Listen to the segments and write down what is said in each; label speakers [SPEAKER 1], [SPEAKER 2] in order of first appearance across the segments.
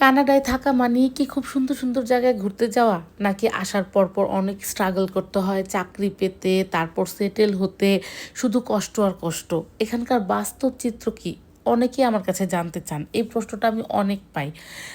[SPEAKER 1] কানাডায় থাকা মানেই কি খুব সুন্দর সুন্দর জায়গায় ঘুরতে যাওয়া? নাকি আসার পর পর অনেক স্ট্রাগল করতে হয়, চাকরি পেতে, তারপর সেটেল হতে, শুধু কষ্ট আর কষ্ট? এখানকার বাস্তব চিত্র কি? অনেকেই আমার কাছে জানতে চান। এই প্রশ্নটা আমি অনেক পাই।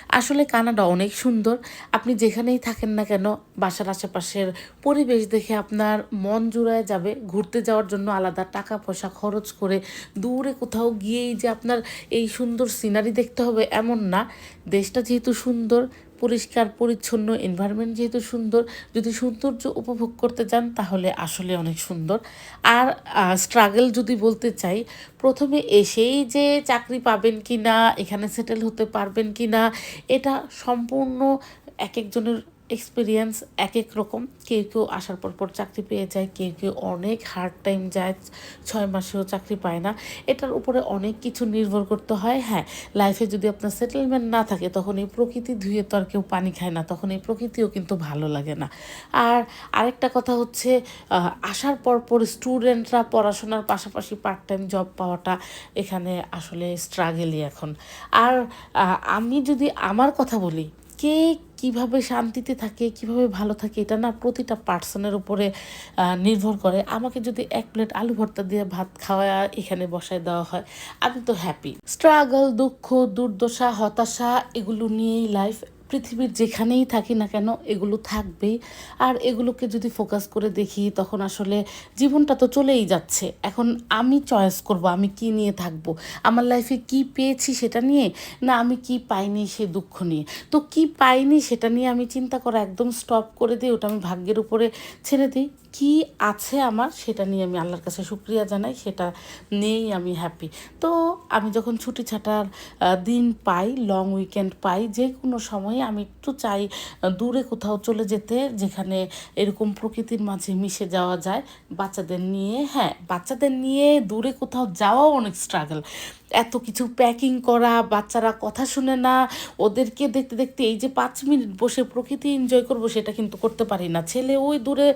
[SPEAKER 1] আসলে কানাডা অনেক সুন্দর। আপনি যেখানেই থাকেন না কেন, বাসার আশেপাশের পরিবেশ দেখে আপনার মন জুড়ায় যাবে। ঘুরতে যাওয়ার জন্য আলাদা টাকা, পয়সা খরচ করে দূরে কোথাও গিয়েই যে আপনার এই সুন্দর সিনারি দেখতে হবে এমন না। দেশটা যেহেতু সুন্দর পরিষ্কার, পরিচ্ছন্ন এনভায়রনমেন্ট যেহেতু সুন্দর, যদি সৌন্দর্য উপভোগ করতে চান তাহলে আসলে অনেক সুন্দর। আর স্ট্রাগল যদি বলতে চাই, প্রথমে এসেই যে চাকরি পাবেন কি না এখানে সেটেল হতে পারবেন কি না এটা সম্পূর্ণ এক একজনের এক্সপিরিয়েন্স এক এক রকম। কেউ কেউ আসার পর পর চাকরি পেয়ে যায়, কেউ কেউ অনেক হার্ড টাইম যায়, ছয় মাসেও চাকরি পায় না। এটার উপরে অনেক কিছু নির্ভর করতে হয়। হ্যাঁ লাইফে যদি আপনার সেটেলমেন্ট না থাকে, তখন এই প্রকৃতি ধুয়ে তো আর কেউ পানি খায় না, তখন এই প্রকৃতিও কিন্তু ভালো লাগে না। আর আরেকটা কথা হচ্ছে আসার পর পর স্টুডেন্টরা পড়াশোনার পাশাপাশি পার্ট টাইম জব পাওয়াটা এখানে আসলে স্ট্রাগেলই এখন। আর আমি যদি আমার কথা বলি, কে কীভাবে শান্তিতে থাকে, কীভাবে ভালো থাকে, এটা না প্রতিটা পার্সনের উপরে নির্ভর করে। আমাকে যদি এক প্লেট আলু ভর্তা দিয়ে ভাত খাওয়া এখানে বসায় দেওয়া হয়, আমি তো হ্যাপি স্ট্রাগল দুঃখ, দুর্দশা, হতাশা, এগুলো নিয়েই লাইফ পৃথিবীর যেখানেই থাকি না কেন, এগুলো থাকবেই আর এগুলোকে যদি ফোকাস করে দেখি, তখন আসলে জীবনটা তো চলেই যাচ্ছে। এখন আমি চয়েস করব, আমি কি নিয়ে থাকব? আমার লাইফে কি পেয়েছি সেটা নিয়ে, না আমি কি পাইনি সে দুঃখ নিয়ে? তো কি পাইনি সেটা নিয়ে আমি চিন্তা করা একদম স্টপ করে দিই ওটা আমি ভাগ্যের উপরে ছেড়ে দিই। কি আছে আমার সেটা নিয়ে আমি আল্লাহর কাছে শুক্রিয়া জানাই, সেটা নিয়েই আমি হ্যাপি তো আমি যখন ছুটি ছাটার দিন পাই লং উইকেন্ড পাই যে কোনো সময়ে আমি একটু চাই দূরে কোথাও চলে যেতে যেখানে এরকম প্রকৃতির মাঝে মিশে যাওয়া যায়। বাচ্চাদের নিয়ে হ্যাঁ বাচ্চাদের নিয়ে দূরে কোথাও যাওয়াও অনেক স্ট্রাগল এত কিছু প্যাকিং করা, বাচ্চারা কথা শুনে না, ওদেরকে দেখতে দেখতে এই যে পাঁচ মিনিট বসে প্রকৃতি এনজয় করব সেটা কিন্তু করতে পারি না। ছেলে ওই দূরে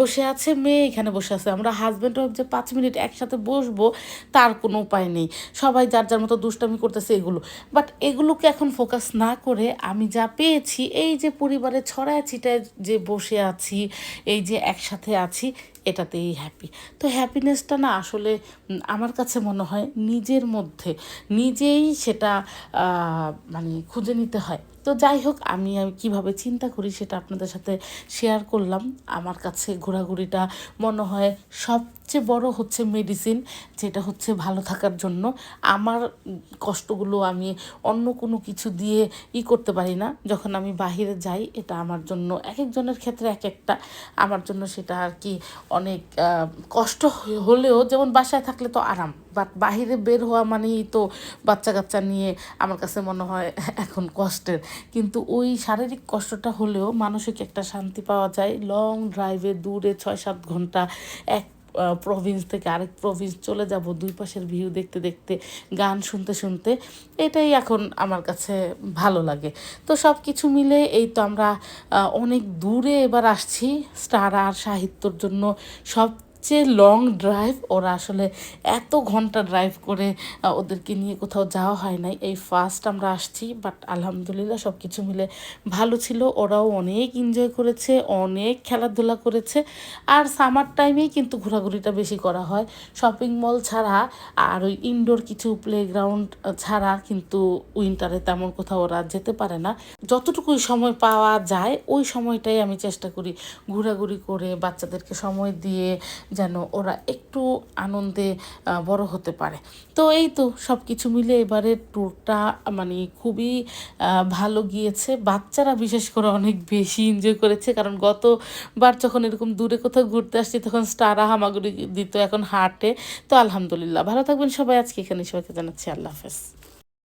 [SPEAKER 1] বসে আছে, মেয়ে এখানে বসে আছে। আমরা হাজব্যান্ড যে পাঁচ মিনিট একসাথে বসবো, তার কোনো উপায় নেই। সবাই যার যার মতো দুষ্টামি করতেছে এগুলো। বাট এগুলোকে এখন ফোকাস না করে আমি যা পেয়েছি, এই যে পরিবারে ছড়ায় ছিটায় যে বসে আছি, এই যে একসাথে আছি এটাতেই হ্যাপি তো হ্যাপিনেসটা না আসলে আমার কাছে মনে হয় নিজের মধ্যে নিজেই সেটা মানে খুঁজে নিতে হয়। তো যাই হোক, আমি আমি কীভাবে চিন্তা করি সেটা আপনাদের সাথে শেয়ার করলাম। আমার কাছে ঘোরাঘুরিটা মনে হয় সবচেয়ে বড় হচ্ছে মেডিসিন যেটা হচ্ছে ভালো থাকার জন্য। আমার কষ্টগুলো আমি অন্য কোনো কিছু দিয়ে ই করতে পারি না। যখন আমি বাহিরে যাই, এটা আমার জন্য এক একজনের ক্ষেত্রে এক একটা। আমার জন্য সেটা আর কি অনেক কষ্ট হলেও, যেমন বাসায় থাকলে তো আরাম। বাট বাহিরে বের হওয়া মানেই তো বাচ্চা কাচ্চা নিয়ে আমার কাছে মনে হয় এখন কষ্টের। কিন্তু ওই শারীরিক কষ্টটা হলেও মানসিক একটা শান্তি পাওয়া যায়। লং ড্রাইভে দূরে ছয় সাত ঘণ্টা এক প্রভিন্স থেকে আরেক প্রভিন্স চলে যাব, দুই পাশের ভিউ দেখতে দেখতে, গান শুনতে শুনতে, এটাই এখন আমার কাছে ভালো লাগে। তো সব কিছু মিলে এই তো আমরা অনেক দূরে এবার আসছি, স্টার আর সাহিত্যর জন্য সবচেয়ে লং ড্রাইভ ওরা আসলে এত ঘণ্টা ড্রাইভ করে ওদেরকে নিয়ে কোথাও যাওয়া হয় নাই। এই ফার্স্ট আমরা আসছি বাট আলহামদুলিল্লাহ সব কিছু মিলে ভালো ছিল। ওরাও অনেক এনজয় করেছে, অনেক খেলাধুলা করেছে। আর সামার টাইমেই কিন্তু ঘোরাঘুরিটা বেশি করা হয়। শপিং মল ছাড়া আর ওই ইনডোর কিছু প্লেগ্রাউন্ড ছাড়া কিন্তু উইন্টারে তেমন কোথাও ওরা যেতে পারে না। যতটুকুই সময় পাওয়া যায়, ওই সময়টাই আমি চেষ্টা করি ঘোরাঘুরি করে বাচ্চাদেরকে সময় দিয়ে যেন ওরা একটু আনন্দে বড় হতে পারে। তো এই তো সব কিছু মিলে এবারে ট্যুরটা মানে খুবই ভালো গিয়েছে। বাচ্চারা বিশেষ করে অনেক বেশি এনজয় করেছে। কারণ গতবার যখন এরকম দূরে কোথাও ঘুরতে আসছি, তখন স্টারা হামাগুড়ি দিত এখন হাটে। তো আলহামদুলিল্লাহ। ভালো থাকবেন সবাই। আজকে এখানে সবাইকে জানাচ্ছি। আল্লাহ হাফেজ।